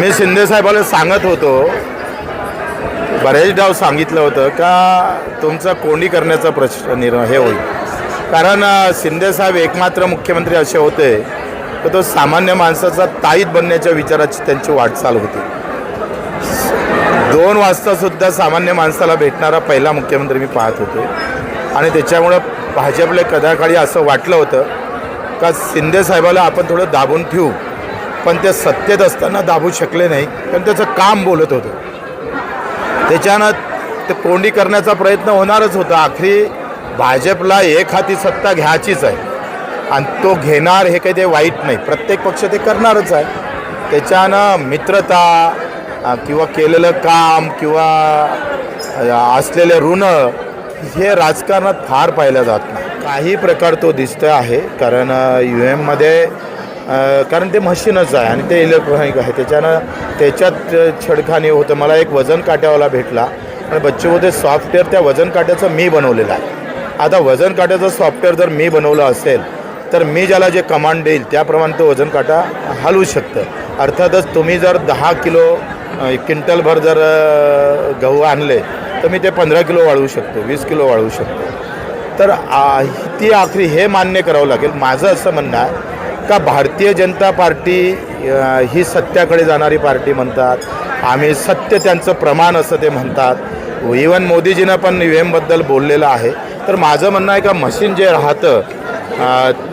शिंदे साहेबाला सांगत होतो बरेच डाव सांगितलं होतं का तुमचा कोंडी करण्याचा प्रश्न निर् हे होईल. कारण शिंदे साहेब एकमात्र मुख्यमंत्री असे होते तर तो सामान्य माणसाचा ताईत बनण्याच्या विचाराची त्यांची वाटचाल होती. दोन वाजतासुद्धा सामान्य माणसाला भेटणारा पहिला मुख्यमंत्री मी पाहत होतो. आणि त्याच्यामुळं भाजपला कदाकाळी असं वाटलं होतं का शिंदे साहेबाला आपण थोडं दाबून ठेवू. पण ते सत्तेत असताना दाबू शकले नाही कारण त्याचं काम बोलत होतं. त्याच्यानं ते कोंडी करण्याचा प्रयत्न होणारच होता. आखरी भाजपला एक हाती सत्ता घ्यायचीच आहे. आणि तो घेणार हे काही ते वाईट नाही. प्रत्येक पक्ष ते करणारच आहे. त्याच्यानं मित्रता किंवा केलेलं काम किंवा असलेले ऋण हे राजकारणात फार पाहिलं जात नाही. काही प्रकार तो दिसतो आहे. कारण यू एममध्ये कारण ते मशीनच आहे आणि ते इलेक्ट्रॉनिक आहे. त्याच्यानं त्याच्यात छडखानी होतं. मला एक वजन काट्यावाला भेटला. आणि बच्चूमध्ये सॉफ्टवेअर त्या वजन काट्याचं मी बनवलेलं आहे. आता वजन काट्याचं सॉफ्टवेअर जर मी बनवलं असेल तर मी ज्याला जे कमांड देईल त्याप्रमाणे तो वजन काटा हलवू शकतं. अर्थातच तुम्ही जर दहा किलो क्विंटलभर जर गहू आणले तर मी ते पंधरा किलो वाढवू शकतो वीस किलो वाढवू शकतो. तर ती आखरी हे मान्य करावं लागेल. माझं असं म्हणणं आहे का भारतीय जनता पार्टी ही सत्याकडे जाणारी पार्टी म्हणतात. आम्ही सत्य त्यांचं प्रमाण असं ते म्हणतात. इवन मोदीजीनं पण यू एमबद्दल बोललेलं आहे. तर माझं म्हणणं आहे का मशीन जे राहतं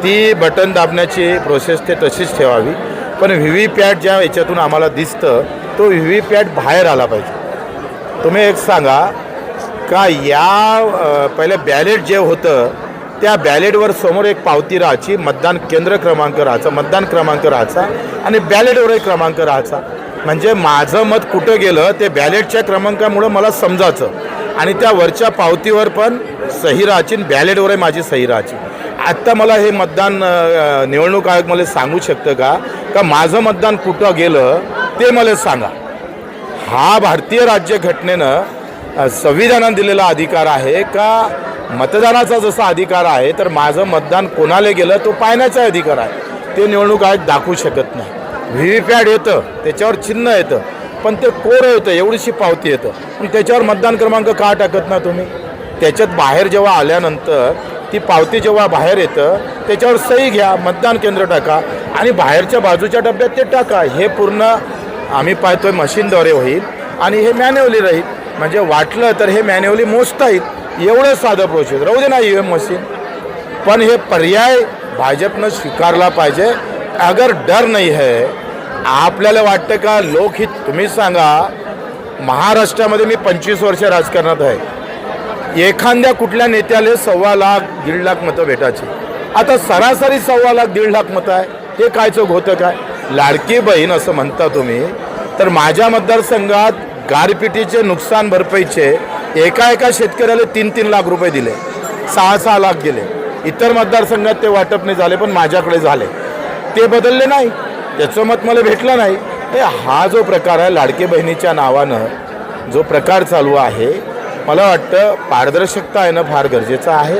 ती बटन दाबण्याची प्रोसेस ते तशीच ठेवावी. पण व्ही व्ही पॅट ज्या याच्यातून आम्हाला दिसतं तो व्ही व्ही पॅट बाहेर आला पाहिजे. तुम्ही एक सांगा का या पहिलं पहिले बॅलेट जे होतं त्या बॅलेटवर समोर एक पावती राहायची मतदान केंद्र क्रमांक राहायचा मतदान क्रमांक राहायचा आणि बॅलेटवरही एक क्रमांक राहायचा. म्हणजे माझं मत कुठं गेलं ते बॅलेटच्या क्रमांकामुळं मला समजायचं. आणि त्या वरच्या पावतीवर पण सही राहायची आणि बॅलेटवरही माझी सही राहायची. आत्ता मला हे मतदान निवडणूक आयोग मला सांगू शकतं का? का माझं मतदान कुठं गेलं ते मला सांगा. हा भारतीय राज्यघटनेनं संविधानात संविधानानं दिलेला अधिकार आहे का मतदानाचा जसा अधिकार आहे तर माझं मतदान कोणाला गेलं तो पाहण्याचा अधिकार आहे. ते निवडणूक आयोग दाखवू शकत नाही. व्ही व्ही पॅड येतं त्याच्यावर चिन्ह येतं पण ते कोरं येतं एवढीशी पावती येतं. पण त्याच्यावर मतदान क्रमांक का टाकत ना तुम्ही? त्याच्यात बाहेर जेव्हा आल्यानंतर ती पावती जेव्हा बाहेर येतं त्याच्यावर सही घ्या मतदान केंद्र टाका आणि बाहेरच्या बाजूच्या डब्यात ते टाका. हे पूर्ण आम्ही पाहतोय मशीनद्वारे होईल आणि हे मॅन्युअली राहील. म्हणजे वाटलं तर हे मॅन्युअली मोजता येईल. एवढं साधं प्रोसेस राहू दे ना ई एम मशीन. पण हे पर्याय भाजपनं स्वीकारला पाहिजे. अगर डर नाही आहे आपल्याला वाटतं का लोकहित तुम्ही सांगा महाराष्ट्रामध्ये मी पंचवीस वर्ष राजकारणात आहे. एखाद्या कुठल्या नेत्याला सव्वा लाख दीड लाख मतं भेटायची. आता सरासरी सव्वा लाख दीड लाख मतं आहे. हे कायचं होतं काय? लाडकी बहीण असं म्हणता तुम्ही. तर माझ्या मतदारसंघात गारपिटीचे नुकसान भरपाईचे एका एका शेतकऱ्याला तीन तीन लाख रुपये दिले. सहा सहा लाख दिले इतर मतदारसंघात ते वाटप नाही झाले पण माझ्याकडे झाले. ते बदलले नाही. त्याचं मत मला भेटलं नाही. हे हा जो प्रकार आहे लाडके बहिणीच्या नावानं जो प्रकार चालू आहे मला वाटतं पारदर्शकता येणं फार गरजेचं आहे.